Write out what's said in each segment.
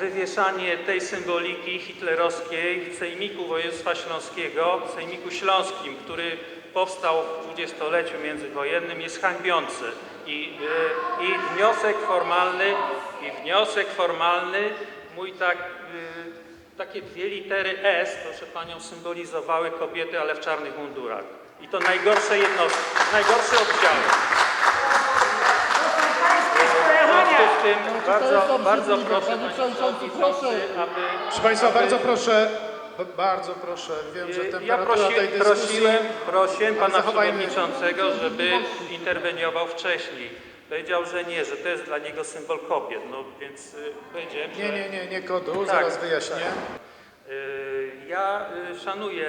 wywieszanie tej symboliki hitlerowskiej w Sejmiku Województwa Śląskiego, w Sejmiku Śląskim, który powstał w dwudziestoleciu międzywojennym, jest hańbiący. I, y, i wniosek formalny, i wniosek formalny, mój tak, y, takie dwie litery S, proszę Panią, symbolizowały kobiety, ale w czarnych mundurach. I to najgorsze jednostki, najgorsze oddziały. Tym bardzo, bardzo proszę Panie Przewodniczący, aby... Proszę Państwa, aby- bardzo proszę, bardzo proszę, wiem, że Ja temperatura prosi, tej dyskusji... prosiłem, prosiłem pana zachowajmy- przewodniczącego, żeby interweniował wcześniej. Powiedział, że nie, że to jest dla niego symbol kobiet. No więc y, powiedziałem, że Nie, nie, nie, nie kodu, Tak, zaraz wyjaśnię. y, ja y, szanuję,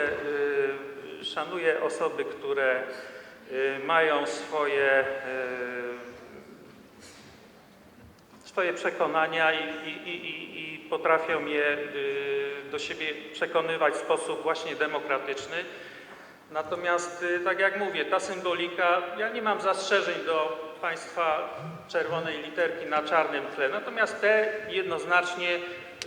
y, szanuję osoby, które y, mają swoje, y, swoje przekonania i, i, i, i- potrafią je y, do siebie przekonywać w sposób właśnie demokratyczny. Natomiast, y, tak jak mówię, ta symbolika, ja nie mam zastrzeżeń do państwa czerwonej literki na czarnym tle, natomiast te jednoznacznie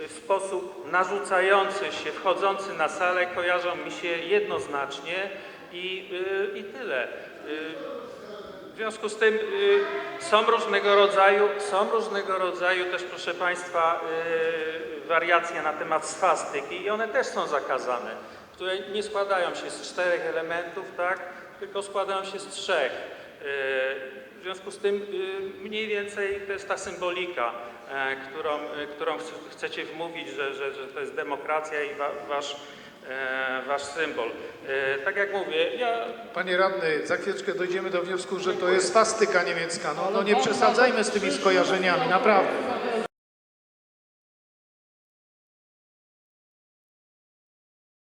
w sposób narzucający się, wchodzący na salę kojarzą mi się jednoznacznie i, y, i tyle. W związku z tym y, są różnego rodzaju, są różnego rodzaju też, proszę Państwa, y, wariacje na temat swastyki i one też są zakazane, które nie składają się z czterech elementów, tak, tylko składają się z trzech. Y, w związku z tym mniej więcej to jest ta symbolika, e, którą, którą chce- chcecie wmówić, że, że, że to jest demokracja i wa, wasz, wasz symbol. E, tak jak mówię, ja Panie radny, za chwileczkę dojdziemy do wniosku, że to jest swastyka niemiecka. No, no nie przesadzajmy z tymi skojarzeniami, naprawdę.